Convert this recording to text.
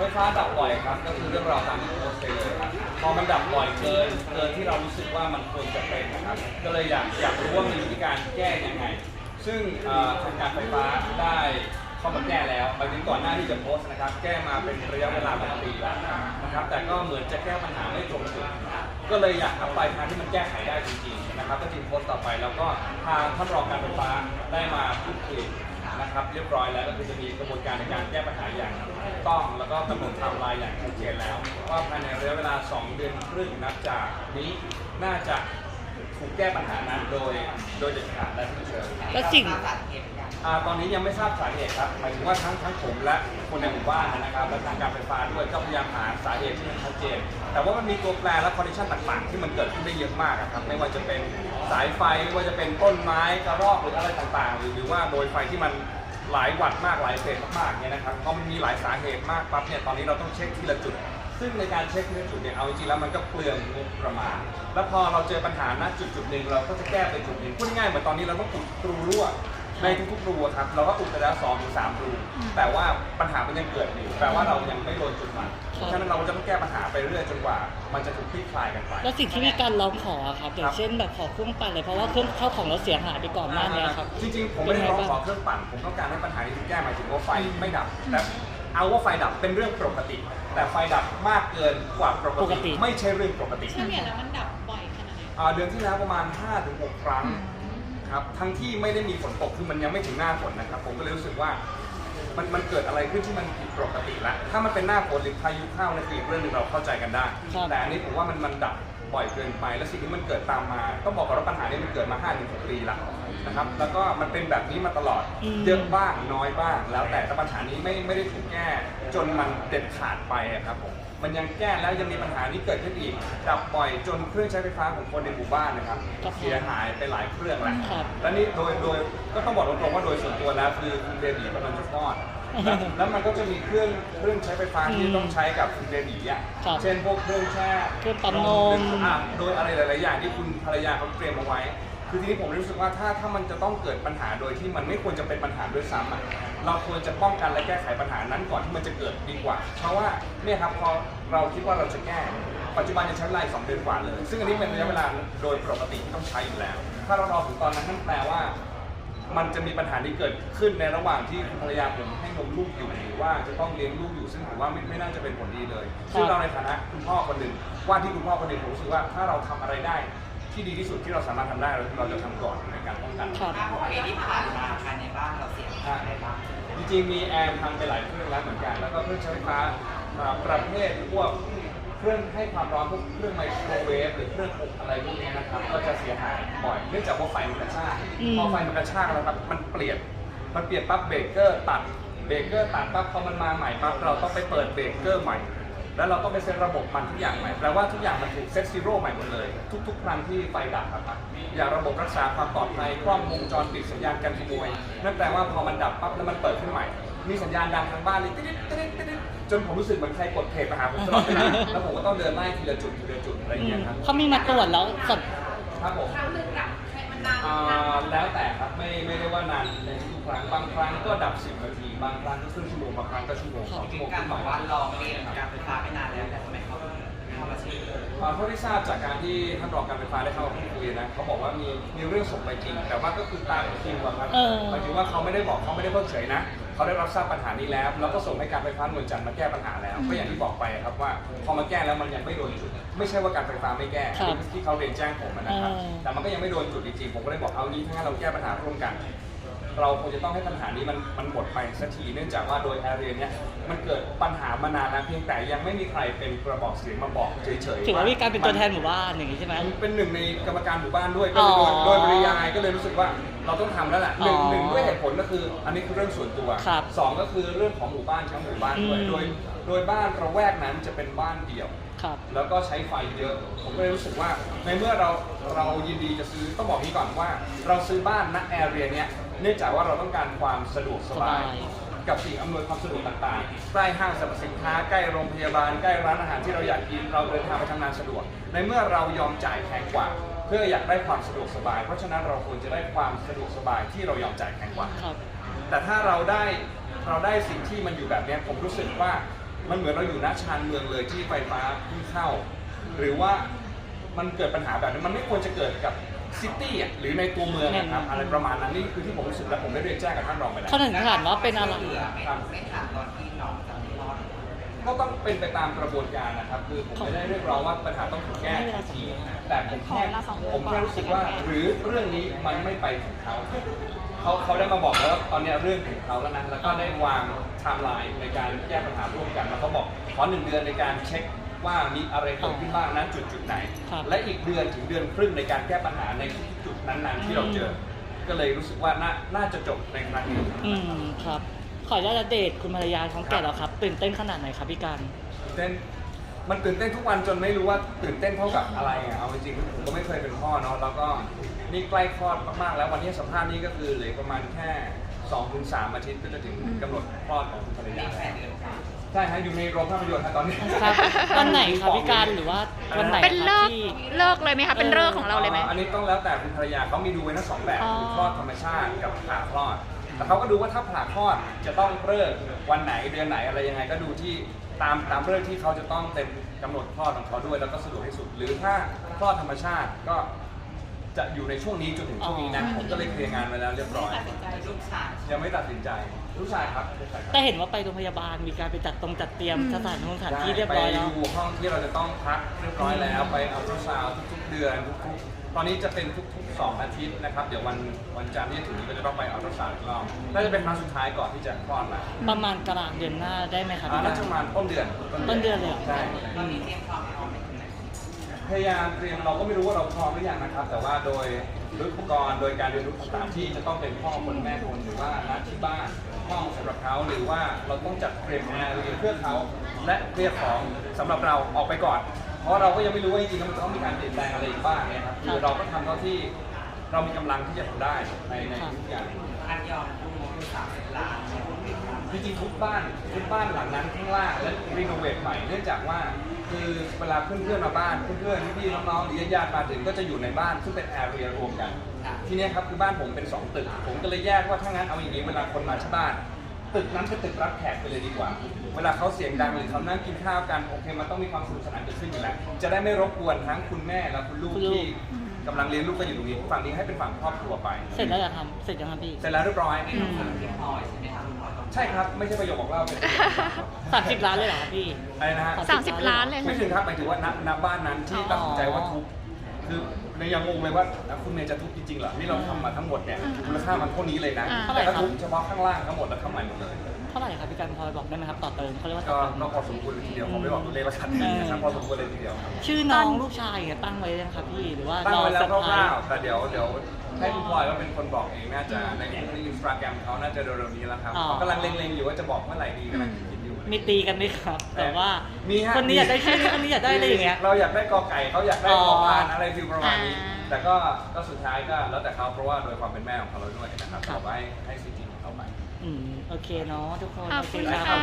ไฟฟ้าดับบ่อยครับก็คือเรื่องราวตามที่โพสต์ไปเลยครับพอมันดับบ่อยเกินเกินที่เรารู้สึกว่ามันควรจะเป็นนะครับก็เลยอยากอยากรู้ว่ามีวิธีการแก้ยังไง ซึ่งเอ่อทางการไฟฟ้าได้เข้ามาแก้แล้วหมายถึงก่อนหน้าที่จะโพสต์นะครับ แก้มาเป็นระยะเวลาเป็นปีแล้วนะครับ แต่ก็เหมือนจะแก้ปัญหาไม่ตรงจุดก็เลยอยากหาปทางที่มันแก้ไขได้จริงๆนะครับก็จึงโพสต์ต่อไปแล้วก็ทางท่านรองการไฟฟ้าได้มาพูดคุย นะครับเรียบร้อยแล้วก็คือจะมีกระบวนการในการแก้ปัญหาอย่างถูกต้องแล้วก็กำหนดไทม์ไลน์อย่างชัดเจนแล้วว่าภายในระยะเวลา 2 เดือนครึ่งนับจากนี้น่าจะ แก้ปัญหานั้นโดยโดยเด็ดขาดและสิ้นเชิงแล้วสิ่ง อ่าตอนนี้ยังไม่ทราบสาเหตุครับหมายถึงว่าทั้งทั้งผมและคนในหมู่บ้านนะครับและทางการไฟฟ้าด้วยก็พยายามหาสาเหตุที่มันชัดเจน แต่ว่ามันมีตัวแปรและคอนดิชันต่างๆ ที่มันเกิดขึ้นได้เยอะมากอะครับไม่ว่าจะเป็นสายไฟไม่ว่าจะเป็นต้นไม้กระรอกหรืออะไรต่างๆ หรือหรือว่าโดยไฟที่มันหลายวัตต์มากหลายเฟสมากๆเนี่ยนะครับพอมันมีหลายสาเหตุมากปั๊บเนี่ยตอนนี้เราต้องเช็คทีละจุด ซึ่งในการเช็คทีละจุดเนี่ยเอาจริงๆแล้วมันก็เปลืองงบประมาณ แล้วพอเราเจอปัญหาณจุดจุดๆหนึ่งเราก็จะแก้ไปจุดหนึ่งพูดง่ายๆเหมือนตอนนี้เราต้องอุดรูรั่วในทุกๆรูอะครับเราก็อุดไปแล้ว2อถึงสรู แต่ว่าปัญหามันยังเกิดอยู่แปลว่าเรายังไม่โดนจุดมันเพราะฉะนั้นเราก็จะต้องแก้ปัญหาไปเรื่อยจนกว่า มันจะถูกคลี่คลายกันไป แล้วสิ่งที่มีการร้องขออะครับอย่างเช่นแบบขอเครื่องปั่นเลยเพราะว่าเครื่องเข้าของเราเสียหายไปก่อนหน้านี้ครับจริงๆ ผมไม่ได้ร้องขอเครื่องปั่น ผมต้องการให้ปัญหานี้ถูกแก้หมายถึงว่าไฟไม่ดับแต่ เอาว่าไฟดับเป็นเรื่องปกติ แต่ไฟดับมากเกินกว่าปปกกติ ติไม่ใช่เรื่องปกติเฉลี่ยแล้วมันดับบ่อยขนาดไหนอ่าเดือนที่แล้วประมาณ 5-6 ครั้ง ครับทั้งที่ไม่ได้มีฝนตกคือมันยังไม่ถึงหน้าฝนนะครับ ผมก็เลยรู้สึกว่า มันมันเกิดอะไรขึ้นที่มันผิดปกติละถ้ามันเป็นหน้าฝนหรือพายุเข้าในยคืออีกเรื่องหนึงเราเข้าใจกันได้ ครับ แต่อันนี้ผมว่ามันมันดับ บ่อยเกินไป และสิ่งที่มันเกิดตามมาต้องบอกก่อนว่าปัญหานี้มันเกิดมา5้าถึงปีละนะครับ แล้วก็มันเป็นแบบนี้มาตลอดอืม เยอะบ้างน้อยบ้าง แล้วแต่แต่ปัญหานี้ไม่ไม่ได้ถูกแก้ จนมันเด็ดขาดไปอะครับผมมันยังแก้แล้วยังมีปัญหานี้เกิดขึ้นอีกดับบ่อยจนเครื่องใช้ไฟฟ้าของคนในหมู่บ้านนะครับครับเสียหายไปหลายเครื่องแล้ว ครับ และนี่โดยโดยก็ต้องบอกตรงๆว่าโดยส่วนตัวแล้วคือคุณเบบีกำลังจะคลอด แล้วแล้วมันก็จะมีเครื่องเครื่องใช้ไฟฟ้าที่ต้องใช้กับคุณเบบีอะครับเช่นพวกเครื่องแช่เครื่องปั๊มนม อะโดยอะไรหลาย ๆ อย่างที่คุณภรรยาเขาเตรียมเอาไว้ คือทีนี้ผมรู้สึกว่าถ้าถ้ามันจะต้องเกิดปัญหาโดยที่มันไม่ควรจะเป็นปัญหาด้วยซ้ำอะเราควรจะป้องกันและแก้ไขปัญหานั้นก่อนที่มันจะเกิดดีกว่า เพราะว่าเนี่ยครับพอเราคิดว่าเราจะแก้ ปัจจุบันจะใช้เวลาอีกสองเดือนกว่าเลย ซึ่งอันนี้เป็นระยะเวลาโดยปกติที่ต้องใช้อยู่แล้ว ถ้าเรารอถึงตอนนั้นนั่นแปลว่า มันจะมีปัญหาที่เกิดขึ้นในระหว่างที่คุณภรรยาผมให้นมลูกอยู่หรือว่าจะต้องเลี้ยงลูกอยู่ซึ่งผมว่าไม่ไม่น่าจะเป็นผลดีเลยซึ่งเราในฐานะคุณพ่อคนหนึ่งว่าที่คุณพ่อคนหนึ่งผมรู้สึกว่าถ้าเราทำอะไรได้ ที่ดีที่สุดที่เราสามารถทำได้เราเราจะทำก่อนในการป้องกัน ครับโอเคที่ผ่านมาภายในบ้านเราเสียหายอะไรบ้างจริงๆมีแอร์พังไปหลายเครื่องแล้วเหมือนกัน แล้วก็เครื่องใช้ไฟฟ้าอ่าประเภทพวก เครื่องให้ความร้อนพวกเครื่องไมโครเวฟหรือเครื่องอบอะไรพวกนี้นะครับก็จะเสียหายบ่อยเนื่องจากว่าไฟมันกระชากอืม พอไฟมันกระชากแล้วครับมันเปลี่ยนมันเปลี่ยนปั๊บเบรกเกอร์ตัดเบรกเกอร์ตัดปั๊บพอมันมาใหม่ปั๊บเราต้องไปเปิดเบรกเกอร์ใหม่ แล้วเราต้องไปเซตระบบมันทุกอย่างใหม่แปลว่าทุกอย่างมันถูกเซตซีโร่ใหม่หมดเลย ทุกๆครั้งที่ไฟดับครับอย่างระบบรักษาความปลอดภัยกล้องวงจรปิดสัญญาณการขโมยนั่นแปลว่าพอมันดับปั๊บแล้วมันเปิดขึ้นใหม่ มีสัญญาณดังทางบ้านเลยติ๊ดติ๊ดติ๊ดติ๊ดจนผมรู้สึกเหมือนใครกดเพจมาหาผมตลอดเวลาแล้วผมก็ต้องเดินไล่ทีละจุดทีละจุดอะไรอย่างเงี้ยครับเขามีมาตรวจแล้วสับครับผมครั้งหนึ่งดับใช้มันนานอ่าแล้วแต่ครับไม่ไม่ได้ว่านานในทุกครั้งบางครั้งก็ดับ10นาทีบางครั้งก็ครึ่งชั่วโมงบางครั้งก็ชั่วโมงสองชั่วโมงการขึ้นบไปอกว่าลองเรียนการไฟฟ้าไม่นานแล้วแต่ทำไมเขาเข้ามาชี้อ่าเท่าที่ทราบจากการที่ท่านรองการไฟฟ้าได้เข้ามาพูดคุยนะเขาบอกว่ามีมีเรื่องส่งไปจริง แต่ว่าก็คือตามคิวอะครับเออหมายถึงว่าเขาไม่ได้บอกเขาไม่ได้เพิกเฉยนะ เขาได้รับทราบปัญหานี้แล้ว แล้วก็ส่งให้การไฟฟ้าหน่วยจันทร์มาแก้ปัญหาแล้วก็อย่างที่บอกไปครับว่าพอมาแก้แล้วมันยังไม่โดนจุด ไม่ใช่ว่าการไฟฟ้าไม่แก้ครับที่เขาเรียนแจ้งผมอะนะครับเออแต่มันก็ยังไม่โดนจุดจริงๆผมก็เลยบอกเอางี้ถ้างั้นเราแก้ปัญหาร่วมกัน เราควรจะต้องให้ปัญหานี้มันมันหมดไปสักทีเนื่องจากว่าโดยแอเรียเนี้ยมันเกิดปัญหามานานแล้วเพียงแต่ยังไม่มีใครเป็นกระบอกเสียงมาบอกเฉยๆถือว่ามีการเป็นตัวแทนหมู่บ้านอย่างนี้ใช่ไหมมันเป็นหนึ่งในกรรมการหมู่บ้านด้วยก็เลยโดยอ๋อโดยปริยายก็เลยรู้สึกว่าเราต้องทำแล้วแหละหนึ่งอ๋อหนึ่งด้วยเหตุผลก็คืออันนี้คือเรื่องส่วนตัวครับสองก็คือเรื่องของหมู่บ้านทั้งหมู่บ้านด้วยอืมโดยโดยบ้านระแวกนั้นจะเป็นบ้านเดี่ยวครับแล้วก็ใช้ไฟเยอะ ผมก็เลยรู้สึกว่าในเมื่อเราเรายินดีจะซื้อต้องบอกนี้ก่อนว่า เราซื้อบ้านณแอเรียเนี้ย เนื่องจากว่าเราต้องการความสะดวกสบาย สบาย กับสิ่งอำนวยความสะดวกต่างๆ ใกล้ห้างสรรพสินค้า ใกล้โรงพยาบาล ใกล้ร้านอาหารที่เราอยากกิน เราเดินทางไปทำงานสะดวก ในเมื่อเรายอมจ่ายแพงกว่า เพื่ออยากได้ความสะดวกสบาย เพราะฉะนั้นเราควรจะได้ความสะดวกสบายที่เรายอมจ่ายแพงกว่า ครับ แต่ถ้าเราได้เราได้สิ่งที่มันอยู่แบบเนี้ยผมรู้สึกว่ามันเหมือนเราอยู่ณชานเมืองเลยที่ไฟฟ้าเพิ่งเข้า หรือว่ามันเกิดปัญหาแบบนี้มันไม่ควรจะเกิดกับ ซิตี้อะหรือในตัวเมืองนะครับอะไรประมาณนั้นนี่คือที่ผมรู้สึกและผมได้เรียนแจ้งกับท่านรองไปแล้ว เขาถึงถามว่าเป็นอะไรเหลือไม่ไม่ทันตอนที่น้องจะไม่รอด ก็ต้องเป็นไปตามกระบวนการนะครับ คือผมไม่ได้เรียกร้องว่าปัญหาต้องถูกแก้ทันทีแต่ผมแค่ผมแค่รู้สึกว่า หรือเรื่องนี้มันไม่ไปถึงเขาเขาเขาได้มาบอกแล้วว่าตอนเนี้ยเรื่องถึงเขาแล้วนะแล้วก็ได้วางไทม์ไลน์ในการแก้ปัญหาร่วมกันแล้วเขาบอกขอหนึ่งเดือนในการเช็ค ว่ามีอะไรเกิดขึ้นบ้างนั้นจุดจุดๆไหน ครับและอีกเดือนถึงเดือนครึ่งในการแก้ปัญหาในทุกๆจุดนั้นๆที่เราเจอก็เลยรู้สึกว่าน่าน่าจะจบในครั้งนี้ อืมครับ ขออนุญาตอัปเดตคุณภรรยาท้องแก่แล้วครับตื่นเต้นขนาดไหนครับพี่การ ตื่นเต้นมันตื่นเต้นทุกวันจนไม่รู้ว่าตื่นเต้นเท่ากับอะไรอะเอาจริงๆผมก็ไม่เคยเป็นพ่อเนาะแล้วก็นี่ใกล้คลอดมากๆแล้ววันนี้สัมภาษณ์นี่ก็คือเหลือประมาณแค่ 2-3ถึง3อาทิตย์ก็จะถึงกำหนดคลอดของคุณภรรยาแปดเดือนค่ะใช่ฮะอยู่ในโรงภาพยนตร์ฮะตอนนี้ครับวันไหนครับพี่การหรือว่าวันไหนเป็นคเลิรับกที่ เลิกเลยไหมคะ เป็นเลิกของเราเลยไหม อันนี้ต้องแล้วแต่คุณภรรยาเขามีดูไว้ทั้งสองแบบอ๋อ คือคลอดธรรมชาติกับผ่าคลอด แต่เขาก็ดูว่าถ้าผ่าคลอดจะต้องเลิกวันไหนเดือนไหนอะไรยังไงก็ดูที่ตามตามเรื่องที่เขาจะต้องเต็มกำหนดคลอดของเขาด้วยแล้วก็สะดวกที่สุด หรือถ้าคลอดธรรมชาติก็ จะอยู่ในช่วงนี้จนถึงช่วงนี้นะ ผมก็เลยเคลียร์งานไว้แล้วเรียบร้อยตัดสินใจลูกชายยังไม่ตัดสินใจ ลูกชายครับลูกชายครับแต่เห็นว่าไปโรงพยาบาลมีการไปจัดตรงจัดเตรียมอืมสถานที่สถานที่เรียบร้อยแล้ว ไปดูห้องที่เราจะต้องพักเรียบร้อยแล้ว ไปอัลตราซาวด์ทุกๆเดือนทุกๆ ตอนนี้จะเป็นทุกๆ2อาทิตย์นะครับ เดี๋ยววันวันจันทร์ที่จะถึงนี้ก็จะต้องไปอัลตราซาวด์อีกรอบน่าจะเป็นครั้งสุดท้ายก่อนที่จะคลอดแล้วประมาณกลางเดือนหน้าได้ไหมครับอ่าพี่น่าการจะประมาณต้นเดือนต้นเดือนเลยเหรอ ใช่ ตอนนี้เตรียมความพร้อมในถึงไหน พยายามเตรียมเราก็ไม่รู้ว่าเราพร้อมหรือยังนะครับ แต่ว่าโดยด้วยอุปกรณ์โดยการเรียนรู้ต่างๆที่จะต้องเป็นพ่อคนแม่คนหรือว่านัดที่บ้านห้องสำหรับเขาหรือว่าเราต้องจัดเตรียมงานเรียนเพื่อเขาและเรียกของสำหรับเราออกไปก่อน เพราะเราก็ยังไม่รู้ว่าจริงๆแล้วมันจะต้องมีการเปลี่ยนแปลงอะไรอีกบ้างเนี่ยครับคือเราก็ทำเท่าที่เรามีกำลังที่จะทำได้ในในทุกอย่าง อันยอมทุ่มงบสามสิบล้านเนี่ยผมติดตามจริงๆทุกบ้านทุกบ้านหลังนั้นข้างล่างและรีโนเวทใหม่เนื่องจากว่า คือเวลาเพื่อนๆมาบ้านเพื่อนๆพี่ๆน้องๆหรือญาติๆมาถึงก็จะอยู่ในบ้านซึ่งเป็นแอเรียรวมกันทีเนี้ยครับคือบ้านผมเป็น 2 ตึก ผมก็เลยแยกว่าถ้างั้นเอาอย่างนี้เวลาคนมาที่บ้าน ตึกนั้นเป็นตึกรับแขกไปเลยดีกว่า เวลาเขาเสียงดังหรือเขานั่งกินข้าวกันโอเคมันต้องมีความสนุกสนานเกิดขึ้นอยู่แล้วจะได้ไม่รบกวนทั้งคุณแม่และคุณลูกคุณลูกที่กำลังเลี้ยงลูกกันอยู่ตรงนี้ฝั่งนี้ให้เป็นฝั่งครอบครัวไป เสร็จแล้วเหรอครับเสร็จยังครับพี่เสร็จแล้วเรียบร้อย ใช่ครับ ไม่ใช่ประโยคบอกเล่าเป็นประโยคครับสามสิบล้านเลยเหรอครับพี่ อะไรนะฮะสามสิบล้านเลย ไม่ถึงครับหมายถึงว่าณณบ้านนั้นที่ตัดสินใจว่าทุบคือในยังงงเลยว่าแล้วคุณเมย์จะทุบจริงๆเหรอนี่เราทำมาทั้งหมดเนี่ยมูลค่ามันเท่านี้เลยนะอ่าแต่ก็ทุบเฉพาะข้างล่างทั้งหมดแล้วทำใหม่หมดเลย เท่าไหร่ครับพี่การพลอยบอกได้ไหมครับต่อเติมเขาเรียกว่าต่ก็อเติม ก็พอสมควรเลยทีเดียวผมไม่บอกตัวเลขละกันนะครับพอสมควรเลยทีเดียวครับชื่อน้องลูกชายเนี่ยตั้งไว้ยังครับพี่หรือว่าตั้งไว้แล้วรอคเซอร์ไพรร่าวส์ๆแต่เดี๋ยวเดี๋ยว ให้คุณพลอยก็เป็นคนบอกเองน่าจะในในอินสตาแกรมเขาน่าจะเร็วๆนี้แล้วครับเขากำลังเล็งๆอยู่ว่าจะบอกเมื่อไหร่ดีกำลังคิดอยู่ มีตีกันไหมครับ แต่ว่ามีฮะคนนี้อยากได้ชื่อนี้คนนี้อยากได้อะไรอย่างเงี้ย เราอยากได้กอไก่เขาอยากได้อ๋อกอพานอะไรฟิลประมาณนี้ อ่า แต่ก็ก็สุดท้ายก็แล้วแต่เขาเพราะว่าโดยความเป็นแม่ของเขาด้วยนะครับครับเราก็ให้ให้สิทธิของเขาไป อืมโอเคเนาะทุกคนขอบคุณโเรับค่ะ